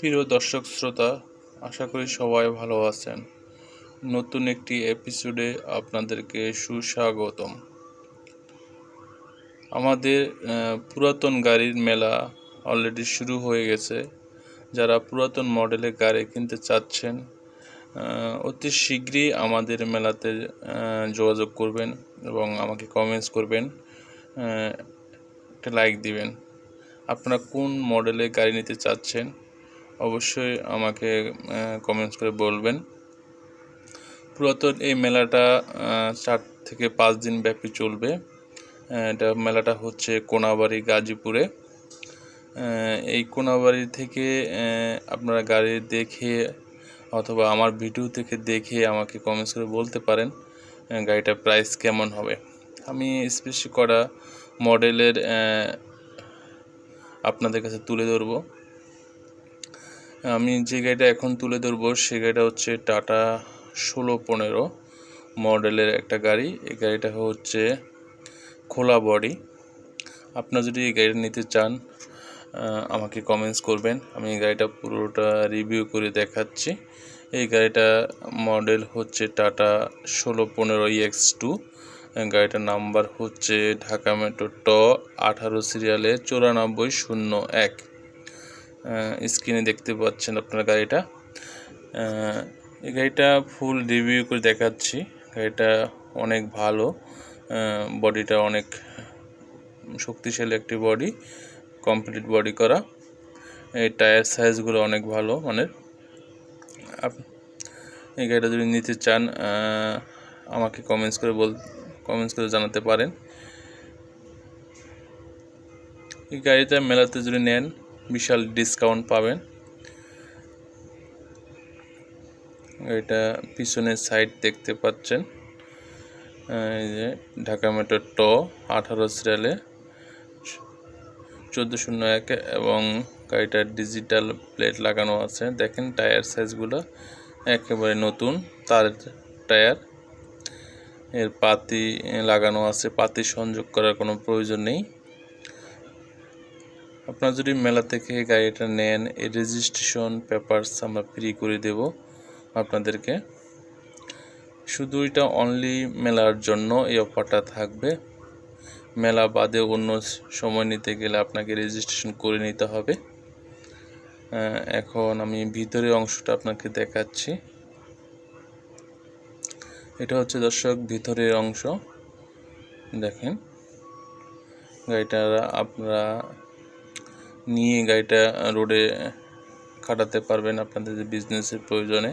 প্রিয় দর্শক শ্রোতা, আশা করি সবাই ভালো আছেন। নতুন একটি এপিসোডে আপনাদেরকে সুস্বাগতম। আমাদের পুরাতন গাড়ির মেলা অলরেডি শুরু হয়ে গেছে। যারা পুরাতন মডেলের গাড়ি কিনতে চাচ্ছেন অতি শীঘ্রই আমাদের মেলাতে যোগাযোগ করবেন এবং আমাকে কমেন্টস করবেন একটা লাইক দিবেন। আপনারা কোন মডেলের গাড়ি নিতে চাচ্ছেন অবশ্যই আমাকে কমেন্টস করে বলবেন। পুরাতন এই মেলাটা চার থেকে পাঁচ দিন ব্যাপী চলবে। এটা মেলাটা হচ্ছে কোনাবাড়ি, গাজীপুরে। এই কোনাবাড়ি থেকে আপনারা গাড়ি দেখে অথবা আমার ভিডিও থেকে দেখে আমাকে কমেন্টস করে বলতে পারেন গাড়িটার প্রাইস কেমন হবে। আমি স্পেশালি করা মডেলের আপনাদের কাছে তুলে ধরবো। আমি যে গাড়িটা এখন তুলে ধরবো, সে গাড়িটা হচ্ছে টাটা ষোলো পনেরো মডেলের একটা গাড়ি। এই গাড়িটা হচ্ছে খোলা বডি। আপনারা যদি এই গাড়িটা নিতে চান আমাকে কমেন্টস করবেন। আমি এই গাড়িটা পুরোটা রিভিউ করে দেখাচ্ছি। এই গাড়িটা মডেল হচ্ছে টাটা ষোলো পনেরো ইএক্স টু গাড়িটার নাম্বার হচ্ছে ঢাকা মেট্রো ট আঠারো সিরিয়ালে চুরানব্বই শূন্য এক। স্ক্রিনে দেখতে পাচ্ছেন আপনার গাড়িটা। এই গাড়িটা ফুল রিভিউ করে দেখাচ্ছি। গাড়িটা অনেক ভালো বডিটা অনেক শক্তিশালী একটি বডি কমপ্লিট বডি করা। এই টায়ার সাইজগুলো অনেক ভালো মানের। এই গাড়িটা যদি নিতে চান আমাকে কমেন্টস করে বল কমেন্টস করে জানাতে পারেন। এই গাড়িটা মেলাতে যদি নেন বিশাল ডিসকাউন্ট পাবেন। এটা পিছনের সাইড দেখতে পাচ্ছেন। এই যে ঢাকা মেট্রো ট আঠারো সিরিয়ালে চোদ্দ শূন্য এক এবং গাড়িটার ডিজিটাল প্লেট লাগানো আছে। দেখেন টায়ার সাইজগুলো একেবারে নতুন, তার টায়ার এর পাতি লাগানো আছে, পাতি সংযোগ করার কোনো প্রয়োজন নেই। আপনারা যদি মেলা থেকে গাড়িটা নেন, এই রেজিস্ট্রেশন পেপারস আমরা ফ্রি করে দেব আপনাদেরকে। শুধু এটা অনলি মেলার জন্য এই অফারটা থাকবে। মেলা বাদে অন্য সময় নিতে গেলে আপনাকে রেজিস্ট্রেশন করে নিতে হবে। এখন আমি ভিতরের অংশটা আপনাকে দেখাচ্ছি। এটা হচ্ছে দর্শক ভিতরের অংশ। দেখেন, গাড়িটা আপনারা নিয়ে গাড়িটা রোডে কাটাতে পারবেন আপনাদের যে বিজনেসের প্রয়োজনে।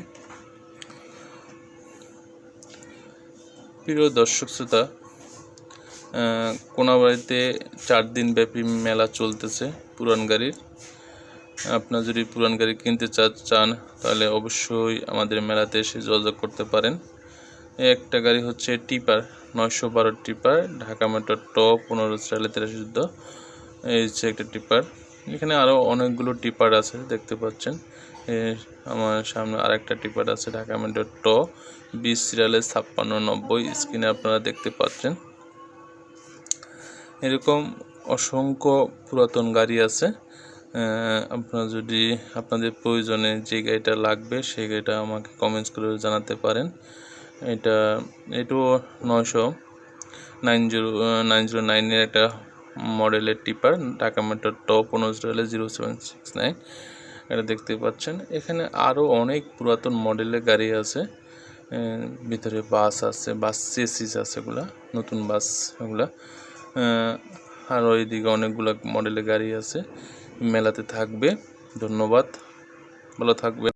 প্রিয় দর্শক শ্রোতা কোনাবাড়িতে চার দিন ব্যাপী মেলা চলতেছে পুরান গাড়ির। আপনার যদি পুরান গাড়ি কিনতে চান, তাহলে অবশ্যই আমাদের মেলাতে এসে যোগাযোগ করতে পারেন। একটা গাড়ি হচ্ছে টিপার, নয়শো বারো টিপার, ঢাকা মেট্রো ট পনেরো সালে তেরাশি যুদ্ধ এই হচ্ছে একটা টিপার। এখানে আরও অনেকগুলো টিপার আছে, দেখতে পাচ্ছেন। আমার সামনে আরেকটা টিপার আছে, ঢাকা মেট্রো ট, বিশ সিরিয়ালে ছাপ্পান্ন নব্বই স্ক্রিনে আপনারা দেখতে পাচ্ছেন। এরকম অসংখ্য পুরাতন গাড়ি আছে। আপনারা যদি আপনাদের প্রয়োজনে যে গাড়িটা লাগবে, সেই গাড়িটা আমাকে কমেন্টস করে জানাতে পারেন। এটা, এটাও নয়শো, নাইন জিরো নাইন জিরো নাইনের একটা মডেলের টিপার ঢাকা মেট্রো টপ পনেরো জিরো সেভেন সিক্স নাইন এটা দেখতে পাচ্ছেন। এখানে আরও অনেক পুরাতন মডেলের গাড়ি আছে। ভিতরে বাস আছে বাস চেসিস আছে এগুলা নতুন বাস এগুলা। আহ, আর ওইদিকে অনেকগুলো মডেলের গাড়ি আছে। মেলাতে থাকবে। ধন্যবাদ। ভালো থাকবে